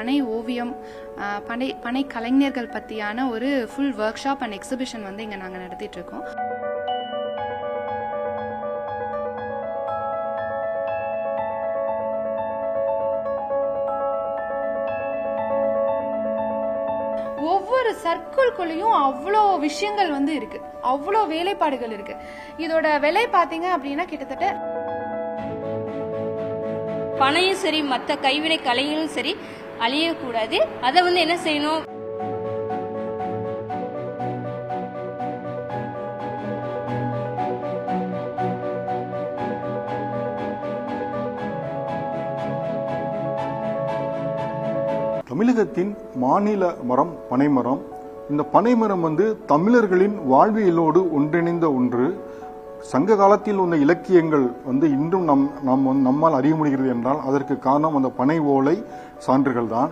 பனை ஓவியம் பனை பனை கலைஞர்கள் பற்றியான ஒரு full workshop and exhibition வந்து இங்கே நாங்கள் நடத்திட்டு இருக்கோம் ஒவ்வொரு சர்க்கிள்குள்ளேயும் அவ்வளோ விஷயங்கள் வந்து இருக்கு. அவ்வளோ வேலைப்பாடுகள் இருக்கு. இதோட விலை பார்த்தீங்க அப்படின்னா கிட்டத்தட்ட பனையும் சரி மற்ற கைவினை கலைகளும் சரி அழியக்கூடாது. அதை வந்து என்ன செய்யணும்? தமிழகத்தின் மாநில மரம் பனைமரம் இந்த பனைமரம் வந்து தமிழர்களின் வாழ்வியலோடு ஒன்றிணைந்த ஒன்று. சங்க காலத்தில் உள்ள இலக்கியங்கள் வந்து இன்றும் நம் நம் நம்மால் அறிய முடிகிறது என்றால் அதற்கு காரணம் அந்த பனை ஓலை சான்றுகள் தான்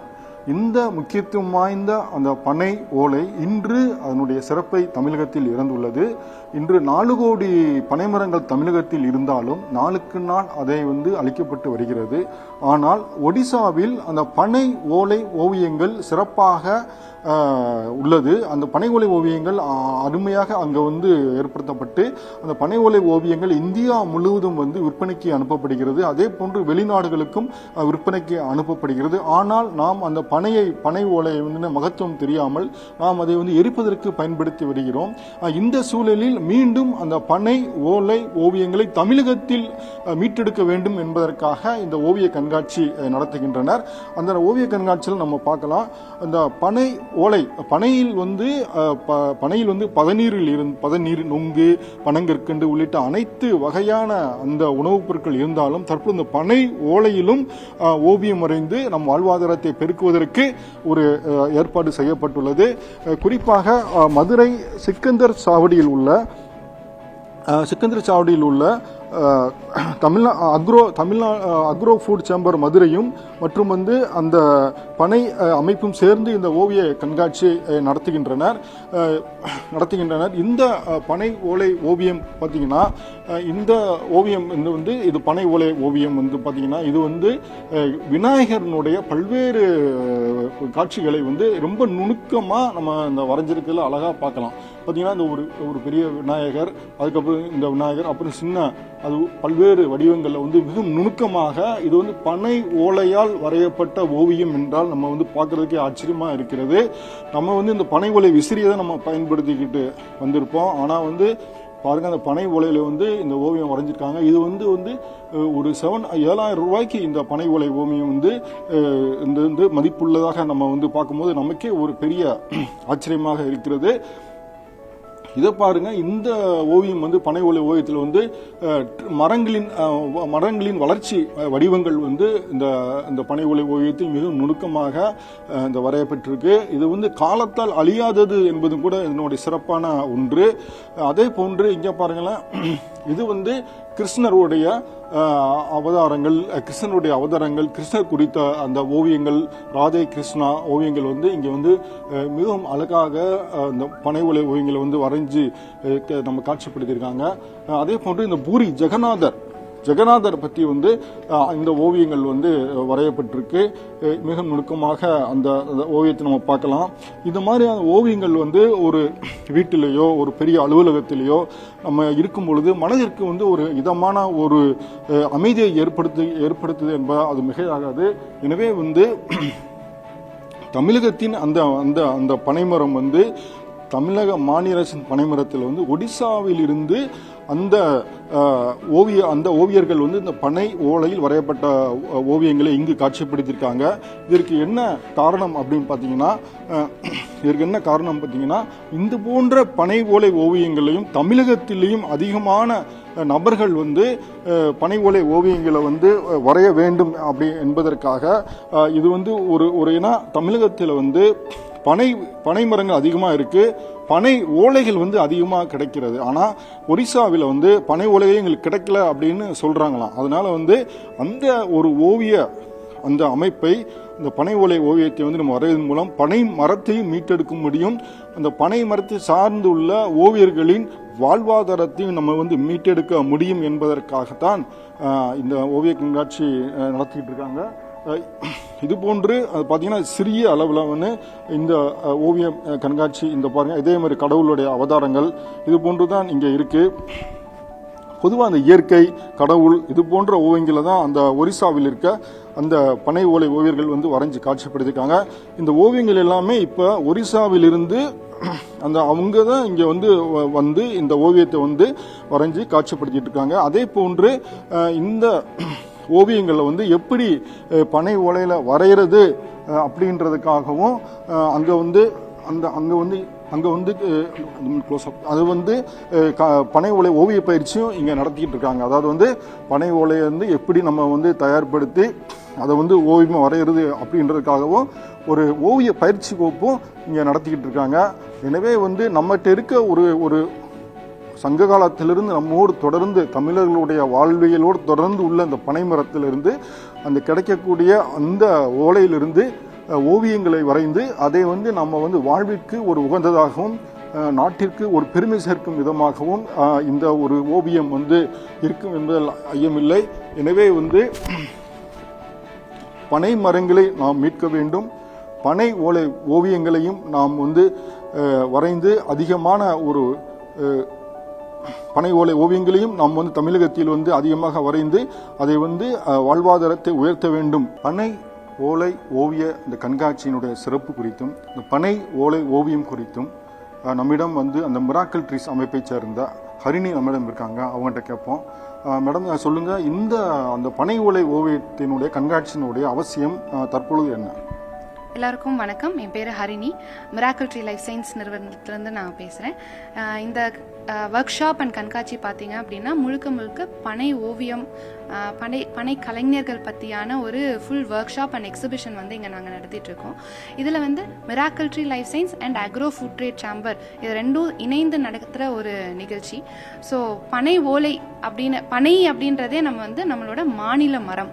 இந்த முக்கியத்துவம் வாய்ந்த அந்த பனை ஓலை இன்று அதனுடைய சிறப்பை தமிழகத்தில் இறந்துள்ளது. இன்று நாலு கோடி பனைமரங்கள் தமிழகத்தில் இருந்தாலும் நாளுக்கு நாள் அதை வந்து அளிக்கப்பட்டு வருகிறது. ஆனால் ஒடிசாவில் அந்த பனை ஓலை ஓவியங்கள் சிறப்பாக உள்ளது. அந்த பனை ஓலை ஓவியங்கள் அருமையாக அங்கே வந்து ஏற்படுத்தப்பட்டு அந்த பனை ஓலை ஓவியங்கள் இந்தியா முழுவதும் வந்து விற்பனைக்கு அனுப்பப்படுகிறது. அதே போன்று வெளிநாடுகளுக்கும் விற்பனைக்கு அனுப்பப்படுகிறது. ஆனால் நாம் அந்த பனையை பனை ஓலையை வந்து மகத்துவம் தெரியாமல் நாம் அதை வந்து எரிப்பதற்கு பயன்படுத்தி வருகிறோம். இந்த சூழலில் மீண்டும் அந்த பனை ஓலை ஓவியங்களை தமிழகத்தில் மீட்டெடுக்க வேண்டும் என்பதற்காக இந்த ஓவிய கண்காட்சி நடத்துகின்றனர். அந்த ஓவிய கண்காட்சியில் நம்ம பார்க்கலாம். அந்த பனை ஓலை பனையில் வந்து ப- பனையில் வந்து பதநீரில் இருந்து பதநீர் நொங்கு பனங்கற்கண்டு உள்ளிட்ட அனைத்து வகையான அந்த உணவுப் பொருட்கள் இருந்தாலும் தற்போது இந்த பனை ஓலையிலும் ஓவியம் வரைந்து நம் வாழ்வாதாரத்தை பெருக்குவதற்கு ஒரு ஏற்பாடு செய்யப்பட்டுள்ளது. குறிப்பாக மதுரை சிக்கந்தர் சாவடியில் உள்ள சிக்கந்தர் சாவடியில் உள்ள Tamilnadu agro Tamilnadu agro food chamber மதுரையும் மற்றும் வந்து அந்த பனை அமைப்பும் சேர்ந்து இந்த ஓவிய கண்காட்சியை நடத்துகின்றனர். நடத்துகின்றனர். இந்த பனை ஓலை ஓவியம் பார்த்தீங்கன்னா இந்த ஓவியம் வந்து வந்து இது பனை ஓலை ஓவியம் வந்து பார்த்தீங்கன்னா இது வந்து விநாயகரனுடைய பல்வேறு காட்சிகளை வந்து ரொம்ப நுணுக்கமாக நம்ம இந்த வரைஞ்சிருக்கிறதுல அழகாக பார்க்கலாம் பார்த்தீங்கன்னா இந்த ஒரு ஒரு பெரிய விநாயகர் அதுக்கப்புறம் இந்த விநாயகர் அப்புறம் சின்ன அது பல்வேறு வடிவங்களில் வந்து மிக நுணுக்கமாக இது வந்து பனை ஓலையால் வரையப்பட்ட ஓவியம் என்றால் நம்ம வந்து பார்க்கறதுக்கே ஆச்சரியமாக இருக்கிறது. நம்ம வந்து இந்த பனை ஓலை விசிறியை தான் நம்ம பயன்படுத்திக்கிட்டு வந்திருப்போம். ஆனால் வந்து பாருங்க அந்த பனை ஓலையில் வந்து இந்த ஓவியம் வரைஞ்சிருக்காங்க. இது வந்து வந்து ஒரு செவன் ஏழாயிரம் ரூபாய்க்கு இந்த பனை ஓலை ஓவியம் வந்து இந்த வந்து மதிப்புள்ளதாக நம்ம வந்து பார்க்கும்போது நமக்கே ஒரு பெரிய ஆச்சரியமாக இருக்கிறது. இதை பாருங்க இந்த ஓவியம் வந்து பனை ஓலை ஓவியத்தில் வந்து மரங்களின் மரங்களின் வளர்ச்சி வடிவங்கள் வந்து இந்த இந்த பனை ஓலை ஓவியத்தில் மிகவும் நுணுக்கமாக இந்த வரையப்பட்டிருக்கு இது வந்து காலத்தால் அழியாதது என்பது கூட இதனுடைய சிறப்பான ஒன்று. அதே போன்று இங்கே பாருங்களேன் இது வந்து கிருஷ்ணருடைய அவதாரங்கள் கிருஷ்ணனுடைய அவதாரங்கள் கிருஷ்ணர் குறித்த அந்த ஓவியங்கள் ராதே கிருஷ்ணா ஓவியங்கள் வந்து இங்கே வந்து மிகவும் அழகாக அந்த பனை உலை ஓவியங்களை வந்து வரைஞ்சு நம்ம காட்சிப்படுத்தியிருக்காங்க. அதே போன்று இந்த பூரி ஜெகநாதர் ஜெகநாதர் பற்றி வந்து இந்த ஓவியங்கள் வந்து வரையப்பட்டிருக்கு. மிக நுணுக்கமாக அந்த ஓவியத்தை நம்ம பார்க்கலாம். இந்த மாதிரியான ஓவியங்கள் வந்து ஒரு வீட்டிலேயோ ஒரு பெரிய அலுவலகத்திலேயோ நம்ம இருக்கும் பொழுது மனதிற்கு வந்து ஒரு இதமான ஒரு அமைதியை ஏற்படுத்து ஏற்படுத்துது என்பது அது மிகையாகாது. எனவே வந்து தமிழகத்தின் அந்த அந்த அந்த பனைமரம் வந்து தமிழக மாநில அரசின் பனைமரத்தில் வந்து ஒடிசாவில் இருந்து அந்த ஓவிய அந்த ஓவியர்கள் வந்து இந்த பனை ஓலையில் வரையப்பட்ட ஓவியங்களை இங்கு காட்சிப்படுத்தியிருக்காங்க. இதற்கு என்ன காரணம் அப்படின்னு பார்த்தீங்கன்னா இதற்கு என்ன காரணம் பார்த்தீங்கன்னா இந்த போன்ற பனை ஓலை ஓவியங்களையும் தமிழகத்திலேயும் அதிகமான நபர்கள் வந்து பனை ஓலை ஓவியங்களை வந்து வரைய வேண்டும் அப்படி என்பதற்காக இது வந்து ஒரு ஒரு ஏன்னா தமிழகத்தில் வந்து பனை பனை மரங்கள் அதிகமாக இருக்குது பனை ஓலைகள் வந்து அதிகமாக கிடைக்கிறது. ஆனால் ஒரிசாவில் வந்து பனை ஓலைகள் எங்களுக்கு கிடைக்கல அப்படின்னு சொல்கிறாங்களாம் அதனால் வந்து அந்த ஒரு ஓவிய அந்த அமைப்பை இந்த பனை ஓலை ஓவியத்தை வந்து நம்ம வரைவதன் மூலம் பனை மரத்தையும் மீட்டெடுக்க முடியும். அந்த பனை மரத்தை சார்ந்துள்ள ஓவியர்களின் வாழ்வாதாரத்தையும் நம்ம வந்து மீட்டெடுக்க முடியும் என்பதற்காகத்தான் இந்த ஓவிய கண்காட்சி நடத்திக்கிட்டு இருக்காங்க. இது போன்று அது பார்த்தீங்கன்னா சிறிய அளவில் வந்து இந்த ஓவியம் கண்காட்சி இந்த பாருங்கள் இதே மாதிரி கடவுளுடைய அவதாரங்கள் இது போன்று தான் இங்கே இருக்குது பொதுவாக அந்த இயற்கை கடவுள் இது போன்ற ஓவியங்களை தான் அந்த ஒரிசாவில் இருக்க அந்த பனை ஓலை ஓவியர்கள் வந்து வரைஞ்சி காட்சிப்படுத்திருக்காங்க. இந்த ஓவியங்கள் எல்லாமே இப்போ ஒரிசாவிலிருந்து அந்த அவங்க தான் இங்கே வந்து வ- வந்து இந்த ஓவியத்தை வந்து வரைஞ்சி காட்சிப்படுத்திட்டு இருக்காங்க. அதே போன்று இந்த ஓவியங்களை வந்து எப்படி பனை ஓலையில் வரைகிறது அப்படின்றதுக்காகவும் அங்கே வந்து அந்த அங்கே வந்து அங்கே வந்து க்ளோஸ் அப் அது வந்து க- பனை ஓலை ஓவிய பயிற்சியும் இங்கே நடத்திக்கிட்டு இருக்காங்க. அதாவது வந்து பனை ஓலையை வந்து எப்படி நம்ம வந்து தயார்படுத்தி அதை வந்து ஓவியமாக வரைகிறது அப்படின்றதுக்காகவும் ஒரு ஓவிய பயிற்சி கோப்பும் இங்கே நடத்திக்கிட்டு இருக்காங்க. எனவே வந்து நம்மகிட்ட இருக்க ஒரு ஒரு சங்க காலத்திலிருந்து நம்மோடு தொடர்ந்து தமிழர்களுடைய வாழ்வியலோடு தொடர்ந்து உள்ள அந்த பனைமரத்திலிருந்து அந்த கிடைக்கக்கூடிய அந்த ஓலையிலிருந்து ஓவியங்களை வரைந்து அதை வந்து நம்ம வந்து வாழ்விற்கு ஒரு உகந்ததாகவும் நாட்டிற்கு ஒரு பெருமை சேர்க்கும் விதமாகவும் இந்த ஒரு ஓவியம் வந்து இருக்கும் என்பதில் ஐயமில்லை. எனவே வந்து பனை மரங்களை நாம் மீட்க வேண்டும். பனை ஓலை ஓவியங்களையும் நாம் வந்து வரைந்து அதிகமான ஒரு பனை ஓலை ஓவியங்களையும் நாம் வந்து தமிழகத்தில் வந்து அதிகமாக வரைந்து அதை வந்து வாழ்வாதாரத்தை உயர்த்த வேண்டும். பனை ஓலை ஓவிய இந்த கண்காட்சியினுடைய சிறப்பு குறித்தும் இந்த பனை ஓலை ஓவியம் குறித்தும் நம்மிடம் வந்து அந்த மிராக்கல் ட்ரீஸ் அமைப்பைச் சேர்ந்த ஹரிணி நம்மிடம் இருக்காங்க. அவங்ககிட்ட கேட்போம். மேடம் சொல்லுங்கள் சொல்லுங்க இந்த அந்த பனை ஓலை ஓவியத்தினுடைய கண்காட்சியினுடைய அவசியம் தற்பொழுது என்ன? எல்லாருக்கும் வணக்கம். என் பேர் Harini. Miracle tree life science நிறுவனத்திலேருந்து நான் பேசுகிறேன் இந்த ஒர்க் ஷாப் அண்ட் கண்காட்சி பார்த்தீங்க அப்படின்னா முழுக்க முழுக்க பனை ஓவியம் பனை பனை கலைஞர்கள் பற்றியான ஒரு full workshop and exhibition வந்து இங்கே நாங்கள் நடத்திட்டுருக்கோம் இதில் வந்து miracle tree life science and agro food trade chamber இது ரெண்டும் இணைந்து நடத்துகிற ஒரு நிகழ்ச்சி. ஸோ பனை ஓலை அப்படின்னு பனை அப்படின்றதே நம்ம வந்து நம்மளோட மாநில மரம்.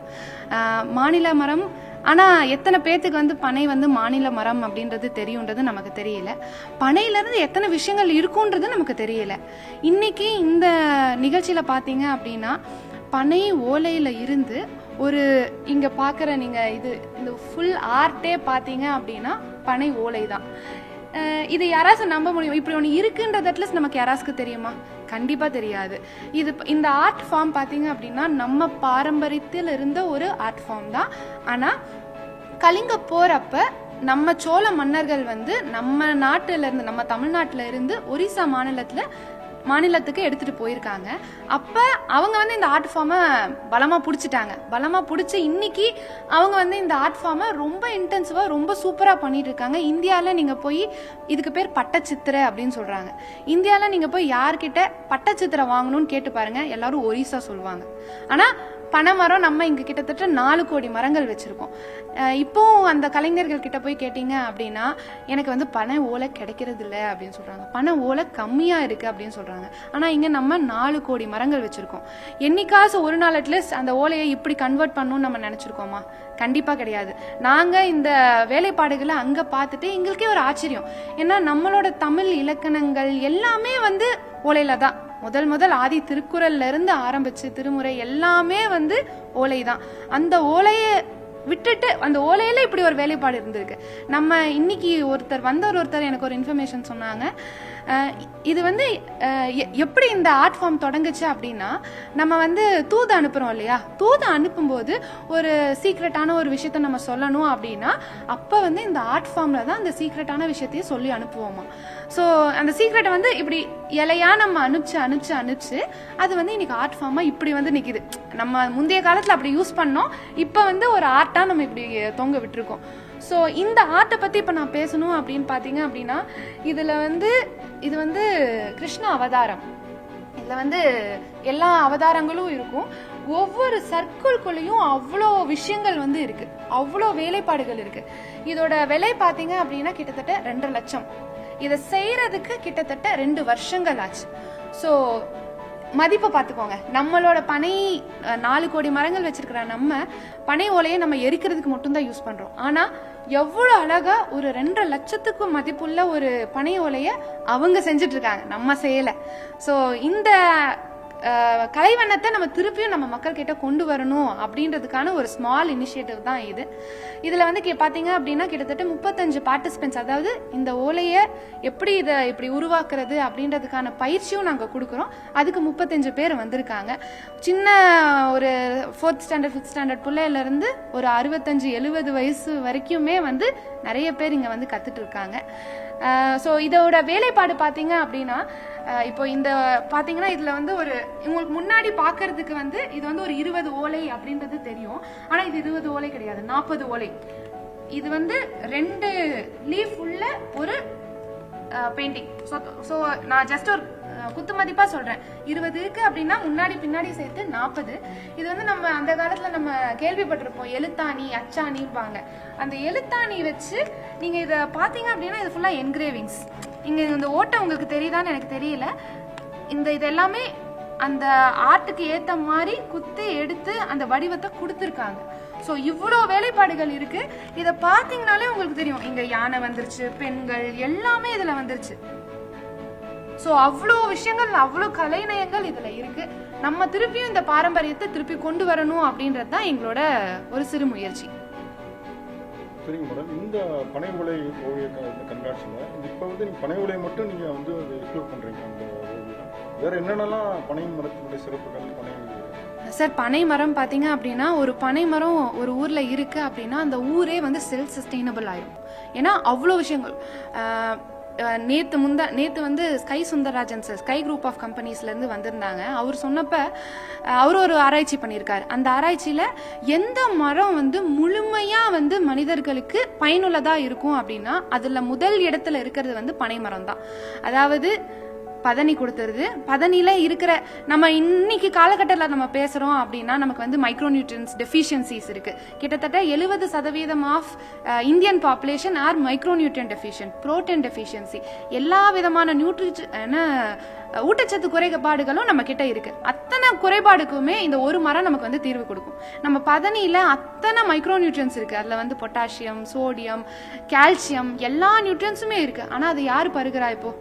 மாநில மரம் ஆனால் எத்தனை பேர்த்துக்கு வந்து பனை வந்து மாநில மரம் அப்படின்றது தெரியுன்றது நமக்கு தெரியல. பனையிலேருந்து எத்தனை விஷயங்கள் இருக்குன்றது நமக்கு தெரியல. இன்னைக்கு இந்த நிகழ்ச்சியில் பார்த்தீங்க அப்படின்னா பனை ஓலையில் இருந்து ஒரு இங்கே பார்க்குற நீங்கள் இது இந்த ஃபுல் ஆர்ட்டே பார்த்தீங்க அப்படின்னா பனை ஓலை தான். இது யாராச்சும் நம்ப முடியும்? இப்படி ஒன்று இருக்குன்றது அட்லீஸ்ட் நமக்கு யாராச்சுக்கு தெரியுமா? கண்டிப்பா தெரியாது. இது இந்த ஆர்ட் ஃபார்ம் பாத்தீங்க அப்படின்னா நம்ம பாரம்பரியத்தில் இருந்த ஒரு ஆர்ட் ஃபார்ம் தான். ஆனா கலிங்க போறப்ப நம்ம சோழ மன்னர்கள் வந்து நம்ம நாட்டுல இருந்து நம்ம தமிழ்நாட்டுல இருந்து ஒரிசா மாநிலத்துல மாநிலத்துக்கு எடுத்துட்டு போயிருக்காங்க. அப்ப அவங்க வந்து இந்த ஆர்ட் ஃபார்மை பலமா பிடிச்சிட்டாங்க. பலமா பிடிச்சி இன்னைக்கு அவங்க வந்து இந்த ஆர்ட் ஃபார்மை ரொம்ப இன்டென்சிவா ரொம்ப சூப்பரா பண்ணிட்டு இருக்காங்க இந்தியால நீங்க போய் இதுக்கு பேர் பட்டச்சித்திரை அப்படின்னு சொல்றாங்க. இந்தியாவில் நீங்க போய் யார்கிட்ட பட்டச்சித்திரை வாங்கணும்னு கேட்டு பாருங்க எல்லாரும் ஒரிசா சொல்லுவாங்க. ஆனா பனைமரம் நம்ம இங்கே கிட்டத்தட்ட நாலு கோடி மரங்கள் வச்சுருக்கோம். இப்போவும் அந்த கலைஞர்கள் கிட்ட போய் கேட்டீங்க அப்படின்னா எனக்கு வந்து பனை ஓலை கிடைக்கிறது இல்லை அப்படின்னு சொல்கிறாங்க பனை ஓலை கம்மியாக இருக்குது அப்படின்னு சொல்கிறாங்க ஆனால் இங்கே நம்ம நாலு கோடி மரங்கள் வச்சுருக்கோம். என்னைக்காசு ஒரு நாள் அட்லீஸ்ட் அந்த ஓலையை இப்படி கன்வெர்ட் பண்ணணும்னு நம்ம நினச்சிருக்கோமா? கண்டிப்பாக கிடையாது. நாங்கள் இந்த வேலைப்பாடுகளை அங்கே பார்த்துட்டு எங்களுக்கே ஒரு ஆச்சரியம். ஏன்னா நம்மளோட தமிழ் இலக்கணங்கள் எல்லாமே வந்து ஓலையில் தான். முதல் முதல் ஆதி திருக்குறள்ல இருந்து ஆரம்பிச்சு திருமுறை எல்லாமே வந்து ஓலை தான் அந்த ஓலையை விட்டுட்டு அந்த ஓலையில இப்படி ஒரு வேலைப்பாடு இருந்திருக்கு. நம்ம இன்னைக்கு ஒருத்தர் வந்தவர் ஒருத்தர் எனக்கு ஒரு இன்ஃபர்மேஷன் சொன்னாங்க. இது வந்து எ- எப்படி இந்த ஆர்ட் ஃபார்ம் தொடங்குச்சு அப்படின்னா நம்ம வந்து தூது அனுப்புறோம் இல்லையா? தூது அனுப்பும்போது ஒரு சீக்ரெட்டான ஒரு விஷயத்த நம்ம சொல்லணும் அப்படின்னா அப்ப வந்து இந்த ஆர்ட் ஃபார்ம்ல தான் அந்த சீக்ரெட்டான விஷயத்தையே சொல்லி அனுப்புவோமா? ஸோ அந்த சீக்ரெட்டை வந்து இப்படி இலையா நம்ம அனுப்பிச்சு அனுப்பிச்சு அனுப்பிச்சு அது வந்து இன்னைக்கு ஆர்ட் ஃபார்மாக இப்படி வந்து நிற்கிது நம்ம முந்தைய காலத்தில் அப்படி யூஸ் பண்ணோம். இப்போ வந்து ஒரு ஆர்ட்டாக நம்ம இப்படி தொங்க விட்டுருக்கோம். ஸோ இந்த ஆர்ட்டை பற்றி இப்போ நான் பேசணும் அப்படின்னு பார்த்தீங்க அப்படின்னா இதில் வந்து இது வந்து கிருஷ்ண அவதாரம். இதில் வந்து எல்லா அவதாரங்களும் இருக்கும். ஒவ்வொரு சர்க்கிள்குள்ளேயும் அவ்வளோ விஷயங்கள் வந்து இருக்குது அவ்வளோ வேலைப்பாடுகள் இருக்குது இதோட விலை பார்த்தீங்க அப்படின்னா கிட்டத்தட்ட ரெண்டரை லட்சம். இதை செய்யறதுக்கு கிட்டத்தட்ட ரெண்டு வருஷங்கள் ஆச்சு ஸோ மதிப்பை பார்த்துக்கோங்க. நம்மளோட பனை நாலு கோடி மரங்கள் வச்சிருக்கிற நம்ம பனை ஓலையை நம்ம எரிக்கிறதுக்கு மட்டும்தான் யூஸ் பண்ணுறோம் ஆனால் எவ்வளோ அழகாக ஒரு ரெண்டரை லட்சத்துக்கும் மதிப்புள்ள ஒரு பனை ஓலையை அவங்க செஞ்சிட்ருக்காங்க நம்ம செய்யலை. ஸோ இந்த கலைவண்ணத்தை நம்ம திருப்பியும் நம்ம மக்கள்கிட்ட கொண்டு வரணும் அப்படின்றதுக்கான ஒரு ஸ்மால் இனிஷியேட்டிவ் தான் இது. இதில் வந்து கே- பார்த்தீங்க அப்படின்னா கிட்டத்தட்ட முப்பத்தஞ்சு பார்ட்டிசிபென்ட்ஸ் அதாவது இந்த ஓலையை எப்படி இதை இப்படி உருவாக்குறது அப்படின்றதுக்கான பயிற்சியும் நாங்கள் கொடுக்குறோம். அதுக்கு முப்பத்தஞ்சு பேர் வந்திருக்காங்க. சின்ன ஒரு ஃபோர்த் ஸ்டாண்டர்ட் ஃபிஃப்த் ஸ்டாண்டர்ட் பிள்ளையிலேருந்து ஒரு அறுபத்தஞ்சு எழுபது வயசு வரைக்குமே வந்து நிறைய பேர் இங்கே வந்து கற்றுட்டு இருக்காங்க. ஸோ இதோட வேலைப்பாடு பார்த்தீங்க அப்படின்னா இப்போ இந்த பார்த்தீங்கன்னா இதில் வந்து ஒரு உங்களுக்கு முன்னாடி பார்க்கறதுக்கு வந்து இது வந்து ஒரு இருபது ஓலை அப்படின்றது தெரியும். ஆனால் இது இருபது ஓலை கிடையாது நாற்பது ஓலை. இது வந்து ரெண்டு லீஃப் உள்ள ஒரு பெயிண்டிங் ஸோ ஸோ நான் ஜஸ்ட் ஒரு குத்து மதிப்பா சொல்றேன். இருபதுக்கு அப்படின்னா முன்னாடி பின்னாடி சேர்த்து நாற்பது இது வந்து நம்ம அந்த காலத்துல நம்ம கேள்விப்பட்டிருப்போம். எழுத்தாணி அச்சாணிம்பாங்க அந்த எழுத்தாணி வச்சு நீங்க இதை பாத்தீங்க அப்படின்னா இது ஃபுல்லா என்கிரேவிங்ஸ் இங்க இந்த ஓட்டை உங்களுக்கு தெரியுதான்னு எனக்கு தெரியல. இந்த இது எல்லாமே அந்த ஆர்ட்டுக்கு ஏத்த மாதிரி குத்தி எடுத்து அந்த வடிவத்தை கொடுத்துருக்காங்க. ஸோ இவ்வளோ வேலைப்பாடுகள் இருக்கு. இதை பார்த்தீங்கனாலே உங்களுக்கு தெரியும். இங்க யானை வந்துருச்சு பெண்கள் எல்லாமே இதுல வந்துருச்சு. ஸோ அவ்வளோ விஷயங்கள் அவ்வளோ கலைநயங்கள் இதுல இருக்கு. நம்ம திருப்பியும் இந்த பாரம்பரியத்தை திருப்பி கொண்டு வரணும் அப்படின்றது தான் எங்களோட ஒரு சிறு முயற்சி. சரிங்க மேடம் இந்த பனை உலை ஓவிய கண்காட்சியில் இப்போ வந்து நீங்கள் பனை உலை மட்டும் நீங்கள் வந்து இன்க்ளூட் பண்ணுறீங்க அந்த ஓவியம்? வேற என்னென்னலாம் பனை மரத்தினுடைய சிறப்புகள் பனை சார் பனை மரம் பார்த்தீங்க அப்படின்னா ஒரு பனை மரம் ஒரு ஊரில் இருக்கு அப்படின்னா அந்த ஊரே வந்து செல்ஃப் சஸ்டைனபிள் ஆயிடும் ஏன்னா அவ்வளோ விஷயங்கள். நேற்று முந்த நேற்று முந்தா வந்து sky Sundararajan sir sky group of கம்பெனிஸ்லேருந்து வந்திருந்தாங்க. அவர் சொன்னப்போ அவர் ஒரு ஆராய்ச்சி பண்ணியிருக்காரு அந்த ஆராய்ச்சியில் எந்த மரம் வந்து முழுமையாக வந்து மனிதர்களுக்கு பயனுள்ளதாக இருக்கும் அப்படின்னா அதில் முதல் இடத்துல இருக்கிறது வந்து பனை மரம் தான் அதாவது பதனி கொடுத்துருது. பதனியில் இருக்கிற நம்ம இன்னைக்கு காலகட்டத்தில் நம்ம பேசுகிறோம் அப்படின்னா நமக்கு வந்து மைக்ரோநியூட்ரியன்ஸ் டெஃபிஷியன்சிஸ் இருக்குது கிட்டத்தட்ட எழுபது சதவீதம் of Indian population are micronutrient deficient protein deficiency எல்லா விதமான நியூட்ரி ஊட்டச்சத்து குறைபாடுகளும் நம்ம கிட்ட இருக்கு. அத்தனை குறைபாடுக்குமே இந்த ஒரு மரம் நமக்கு வந்து தீர்வு கொடுக்கும். நம்ம பதனியில அத்தனை மைக்ரோ நியூட்ரியன்ஸ் இருக்கு. அதுல வந்து பொட்டாசியம் சோடியம் கால்சியம் எல்லா நியூட்ரியன்ஸுமே இருக்கு. ஆனா அது யாரு பருகிறா இப்போ?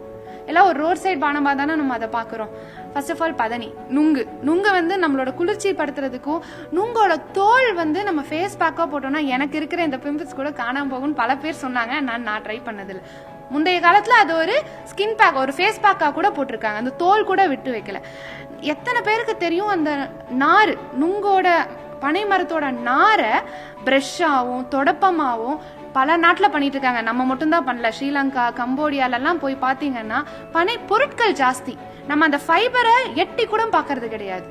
எல்லாம் ஒரு ரோட் சைட் பானமாக தானே நம்ம அதை பார்க்குறோம். ஃபர்ஸ்ட் ஆஃப் ஆல் பதனி நுங்கு. நுங்கு வந்து நம்மளோட குளிர்ச்சி படுத்துறதுக்கும் நுங்கோட தோல் வந்து நம்ம ஃபேஸ் பேக்காக போட்டோம்னா எனக்கு இருக்கிற இந்த பிம்பிள்ஸ் கூட காணாமல் போகும்னு பல பேர் சொன்னாங்க. நான் நான் ட்ரை பண்ணதில்ல. முந்தைய காலத்தில் அது ஒரு ஸ்கின் பேக் ஒரு ஃபேஸ் பேக்காக கூட போட்டிருக்காங்க. அந்த தோல் கூட விட்டு வைக்கல. எத்தனை பேருக்கு தெரியும் அந்த நார் நுங்கோட பனை மரத்தோட நாரை ப்ரெஷ்ஷாகவும் தொடப்பமாகவும் பல நாட்டில் பண்ணிட்டு இருக்காங்க நம்ம மட்டும்தான் பண்ணல. ஸ்ரீலங்கா கம்போடியாலெல்லாம் போய் பார்த்தீங்கன்னா பனை பொருட்கள் ஜாஸ்தி. நம்ம அந்த ஃபைபரை எட்டி கூட பார்க்கறது கிடையாது.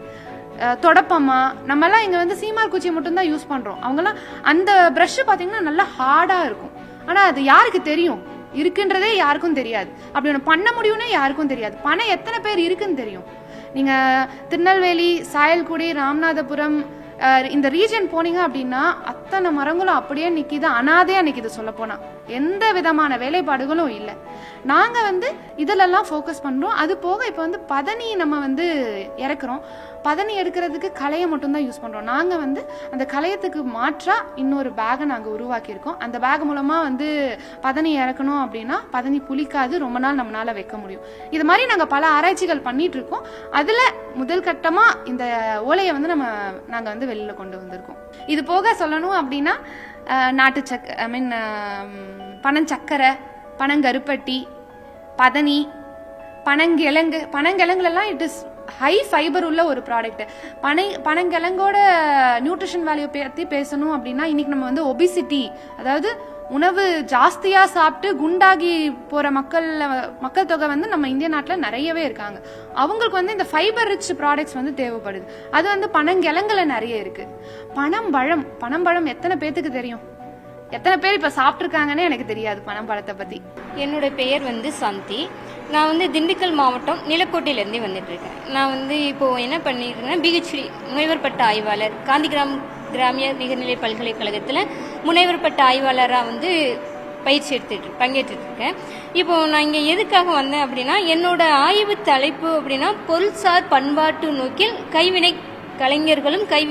தொடப்பமா நம்மலாம் இங்கே வந்து சீமார் குச்சி மட்டும்தான் யூஸ் பண்ணுறோம் அவங்கலாம் அந்த ப்ரஷ் பார்த்தீங்கன்னா நல்லா ஹார்டாக இருக்கும். ஆனால் அது யாருக்கு தெரியும்? இருக்குன்றதே யாருக்கும் தெரியாது. அப்படி ஒன்று பண்ண முடியும்னே யாருக்கும் தெரியாது. பணம் எத்தனை பேர் இருக்குன்னு தெரியும். நீங்கள் திருநெல்வேலி சாயல்குடி ராமநாதபுரம் இந்த ரீஜன் போனீங்க அப்படின்னா அத்தனை மரங்களும் அப்படியே நிற்கிது அனாதையாக நிற்கிது சொல்லப்போனால் எந்த விதமான வேலைப்பாடுகளும் இல்லை. நாங்கள் வந்து இதுலெல்லாம் ஃபோக்கஸ் பண்ணுறோம் அது போக இப்போ வந்து பதனி நம்ம வந்து இறக்குறோம். பதனி எடுக்கிறதுக்கு கலையை மட்டும்தான் யூஸ் பண்ணுறோம் நாங்கள் வந்து அந்த கலையத்துக்கு மாற்றாக இன்னொரு பேகை நாங்கள் உருவாக்கியிருக்கோம். அந்த பேக் மூலமாக வந்து பதனி இறக்கணும் அப்படின்னா பதனி புளிக்காது. ரொம்ப நாள் நம்மளால வைக்க முடியும். இது மாதிரி நாங்கள் பல ஆராய்ச்சிகள் பண்ணிட்டு இருக்கோம் அதில் முதல் கட்டமாக இந்த ஓலையை வந்து நம்ம நாங்கள் வந்து வெளியில் கொண்டு வந்திருக்கோம். இது போக சொல்லணும் அப்படின்னா நாட்டு சக்க ஐ மீன் பனஞ்சக்கரை பனங்கருப்பட்டி பதனி பனங்கிழங்கு பனங்கிழங்குலாம் இட் இஸ் ஹை ஃபைபர் உள்ள ஒரு ப்ராடக்ட் பனை பனங்கிழங்கோட நியூட்ரிஷன் வேல்யூ பற்றி பேசணும் அப்படின்னா இன்னைக்கு நம்ம வந்து ஒபிசிட்டி அதாவது உணவு ஜாஸ்தியாக சாப்பிட்டு குண்டாகி போகிற மக்கள் மக்கள் தொகை வந்து நம்ம இந்திய நாட்டில் நிறையவே இருக்காங்க. அவங்களுக்கு வந்து இந்த ஃபைபர் ரிச் ப்ராடக்ட்ஸ் வந்து தேவைப்படுது. அது வந்து பனங்கிழங்குல நிறைய இருக்கு. பனம்பழம் பனம்பழம் எத்தனை பேத்துக்கு தெரியும்? எத்தனை பேர் இப்போ சாப்பிட்ருக்காங்கன்னே எனக்கு தெரியாது பனம்பழத்தை பற்றி என்னோட பெயர் வந்து சந்தி. நான் வந்து திண்டுக்கல் மாவட்டம் நிலக்கோட்டையிலேருந்தே வந்துட்டு இருக்கேன். நான் வந்து இப்போது என்ன பண்ணியிருக்கேன்னா பிஹெச்டி முனைவர் பட்ட ஆய்வாளர் காந்திகிராம் கிராமிய நிகர்நிலை பல்கலைக்கழகத்தில் முனைவர் பட்ட ஆய்வாளராக வந்து பயிற்சி எடுத்துட்டு பங்கேற்றுருக்கேன். இப்போ நான் இங்கே எதுக்காக வந்தேன் அப்படின்னா என்னோட ஆய்வு தலைப்பு அப்படின்னா பொருள்சார் பண்பாட்டு நோக்கில் கைவினை கலைஞர்களும் கை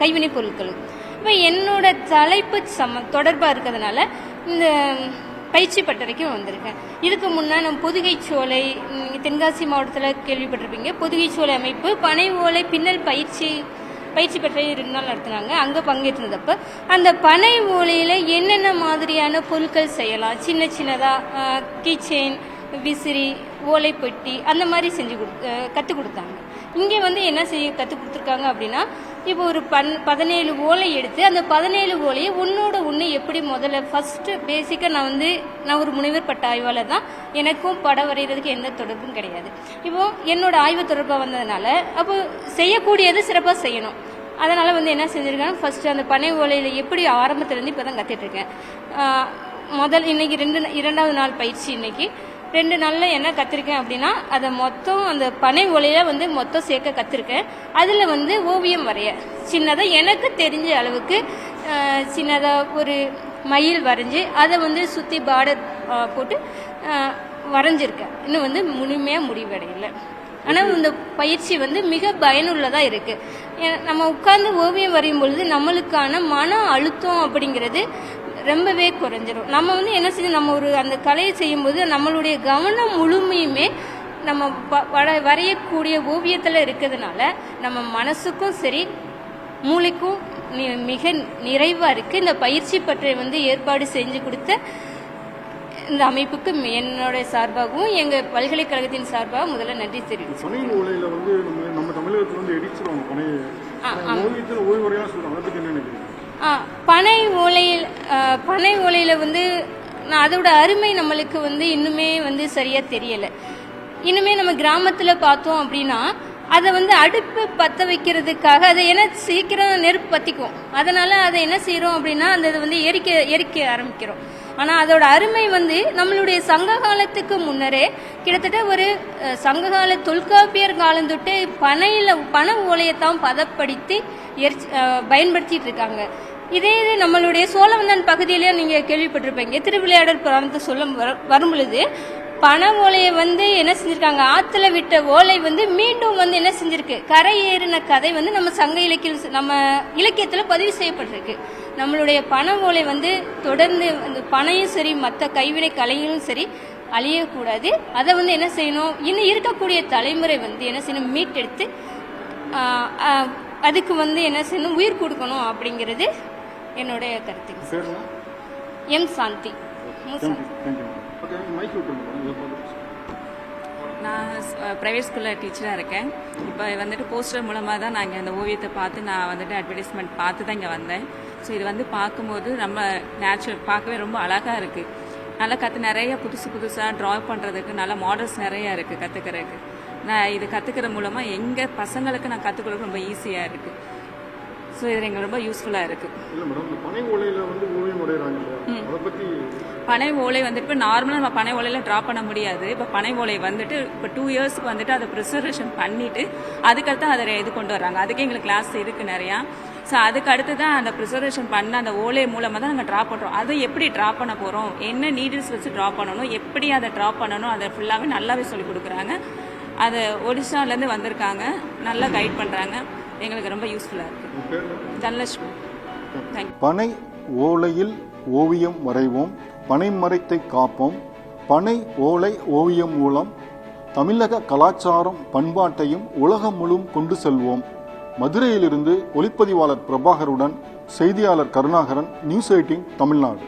கைவினை பொருட்களும். இப்போ என்னோட தலைப்பு சம தொடர்பாக இருக்கிறதுனால இந்த பயிற்சி பட்டறைக்கும் வந்திருக்கேன். இதுக்கு முன்னே நம்ம பொதுகை சோலை தென்காசி மாவட்டத்தில் கேள்விப்பட்டிருப்பீங்க. பொதுகை சோலை அமைப்பு பனை ஓலை பின்னல் பயிற்சி பயிற்சி பெற்ற ரெண்டு நாள் நடத்தினாங்க. அங்கே பங்கேற்றிருந்தப்ப அந்த பனை ஓலையில் என்னென்ன மாதிரியான பொருட்கள் செய்யலாம்? சின்ன சின்னதாக கீச்செயின் விசிறி ஓலைப்பெட்டி அந்த மாதிரி செஞ்சு கொடு கற்றுக் கொடுத்தாங்க. இங்கே வந்து என்ன செய்ய கற்றுக் கொடுத்துருக்காங்க அப்படின்னா இப்போ ஒரு பன் பதினேழு ஓலை எடுத்து அந்த பதினேழு ஓலையை உன்னோட ஒன்று எப்படி முதல்ல ஃபஸ்ட்டு பேசிக்காக நான் வந்து நான் ஒரு முனைவர் பட்ட ஆய்வாளர் தான். எனக்கும் படம் வரைகிறதுக்கு எந்த தொடர்பும் கிடையாது. இப்போ என்னோட ஆய்வு தொடர்பாக வந்ததுனால அப்போ செய்யக்கூடியது சிறப்பாக செய்யணும். அதனால் வந்து என்ன செஞ்சுருக்காங்க ஃபஸ்ட்டு அந்த பனை ஓலையில் எப்படி ஆரம்பத்துலேருந்து இப்போ தான் கற்றுட்ருக்கேன் முதல் இன்றைக்கி ரெண்டு இரண்டாவது நாள் பயிற்சி இன்னைக்கு. ரெண்டு நாளில் என்ன கற்றுருக்கேன் அப்படின்னா அதை மொத்தம் அந்த பனை ஒலையில வந்து மொத்தம் சேர்க்க கற்றுருக்கேன் அதில் வந்து ஓவியம் வரைய. சின்னதாக எனக்கு தெரிஞ்ச அளவுக்கு சின்னதாக ஒரு மயில் வரைஞ்சி அதை வந்து சுற்றி பார்டர் போட்டு வரைஞ்சிருக்கேன். இன்னும் வந்து முழுமையாக முடிவடையலை. ஆனால் இந்த பயிற்சி வந்து மிக பயனுள்ளதாக இருக்குது நம்ம உட்கார்ந்து ஓவியம் வரையும் பொழுது நம்மளுக்கான மன அழுத்தம் அப்படிங்கிறது ரொம்பவே குறைஞ்சிரும். நம்ம வந்து என்ன செய்யும் நம்ம ஒரு அந்த கலையை செய்யும்போது நம்மளுடைய கவனம் முழுமையுமே நம்ம வர- வரையக்கூடிய ஓவியத்தில் இருக்கிறதுனால நம்ம மனசுக்கும் சரி மூளைக்கும் மிக நிறைவாக இருக்குது இந்த பயிற்சி பற்றி வந்து ஏற்பாடு செஞ்சு கொடுத்த இந்த அமைப்புக்கு என்னோட சார்பாகவும் எங்கள் பல்கலைக்கழகத்தின் சார்பாக முதல்ல நன்றி தெரிவிச்சோம் வந்து நம்ம தமிழகத்துல வந்து எடிச்சிருவாங்க ஓவியத்தில் ஓய்வுறையா சொல்றாங்க. அதை பத்தி என்ன நினைக்கிறீங்க? பனை ஓலையில் பனை ஓலையில் வந்து நான் அதோட அருமை நம்மளுக்கு வந்து இன்னுமே வந்து சரியாக தெரியலை. இன்னுமே நம்ம கிராமத்தில் பார்த்தோம் அப்படின்னா அதை வந்து அடுப்பு பற்ற வைக்கிறதுக்காக அதை என்ன சீக்கிரம் நெருப்பு பற்றிக்கும் அதனால் அதை என்ன செய்கிறோம் அப்படின்னா அந்த இதை வந்து எரிக்க எரிக்க ஆரம்பிக்கிறோம். ஆனால் அதோட அருமை வந்து நம்மளுடைய சங்க காலத்துக்கு முன்னரே கிட்டத்தட்ட ஒரு சங்ககால தொல்காப்பியர் காலம் தொட்டு பனையில் பனை தான் பதப்படுத்தி எரிச்சு பயன்படுத்திகிட்டு பயன்படுத்திட்டு இருக்காங்க. இதே இது நம்மளுடைய சோழவந்தான் பகுதியிலேயே நீங்கள் கேள்விப்பட்டிருப்பீங்க. திருவிளையாடல் புராணத்தை சொல்ல வர- வரும் பொழுது பனை ஓலையை வந்து என்ன செஞ்சிருக்காங்க? ஆத்துல விட்ட ஓலை வந்து மீண்டும் வந்து என்ன செஞ்சிருக்கு? கரை ஏறின கதை வந்து நம்ம சங்க இலக்கிய நம்ம இலக்கியத்துல பதிவு செய்யப்பட்டிருக்கு. நம்மளுடைய பனை ஓலை வந்து தொடர்ந்து அந்த பனையும் சரி மற்ற கைவினை கலைகளும் சரி அழியக்கூடாது. அதை வந்து என்ன செய்யணும்? இன்னும் இருக்கக்கூடிய தலைமுறை வந்து என்ன செய்யணும்? மீட்டெடுத்து அதுக்கு வந்து என்ன செய்யணும்? உயிர் கொடுக்கணும் அப்படிங்கிறது என்னுடைய என்ன? எம் சாந்தி. நான் ப்ரைவேட் ஸ்கூலில் டீச்சராக இருக்கேன். இப்போ வந்துட்டு போஸ்டர் மூலமாக தான் நான் இங்கே அந்த ஓவியத்தை பார்த்து நான் வந்துட்டு அட்வர்டைஸ்மெண்ட் பார்த்து தான் இங்கே வந்தேன். ஸோ இது வந்து பார்க்கும்போது நம்ம நேச்சுரல் பார்க்கவே ரொம்ப அழகாக இருக்குது நல்லா கற்று நிறைய புதுசு புதுசாக ட்ரா பண்ணுறதுக்கு நல்ல மாடல்ஸ் நிறைய இருக்குது கற்றுக்கிறதுக்கு நான் இது கற்றுக்கிற மூலமாக எங்கள் பசங்களுக்கு நான் கற்றுக் கொடுக்க ரொம்ப ஈஸியாக இருக்குது ஸோ இது எங்களுக்கு ரொம்ப யூஸ்ஃபுல்லாக இருக்குது பனை ஓலை வந்துட்டு இப்போ நார்மலாக நம்ம பனை ஓலையில் ட்ரா பண்ண முடியாது. இப்போ பனை ஓலை வந்துட்டு இப்போ டூ இயர்ஸ்க்கு வந்துட்டு அதை ப்ரிசர்வேஷன் பண்ணிட்டு அதுக்கடுத்து அதை இது கொண்டு வர்றாங்க. அதுக்கு எங்களுக்கு கிளாஸ் இருக்குது நிறையா. ஸோ அதுக்கு அடுத்து தான் அந்த ப்ரிசர்வேஷன் பண்ண அந்த ஓலை மூலமாக தான் நாங்கள் ட்ரா பண்ணுறோம் அதை எப்படி ட்ரா பண்ண போகிறோம் என்ன நீடில்ஸ் வச்சு ட்ரா பண்ணணும்? எப்படி அதை ட்ரா பண்ணணும்? அதை ஃபுல்லாகவே நல்லாவே சொல்லி கொடுக்குறாங்க. அது ஒடிசாலேருந்து வந்திருக்காங்க. நல்லா கைட் பண்ணுறாங்க எங்களுக்கு ரொம்ப யூஸ்ஃபுல்லாக இருக்குது? தனலட்சுமி. தேங்க்யூ பனை ஓலையில் ஓவியம் வரைவோம் பனை மரத்தை காப்போம் பனை ஓலை ஓவியம் மூலம் தமிழக கலாச்சாரம் பண்பாட்டையும் உலகம் முழுவதும் கொண்டு செல்வோம். மதுரையிலிருந்து ஒளிப்பதிவாளர் பிரபாகருடன் செய்தியாளர் கருணாகரன் நியூஸ் எயிட்டின் தமிழ்நாடு.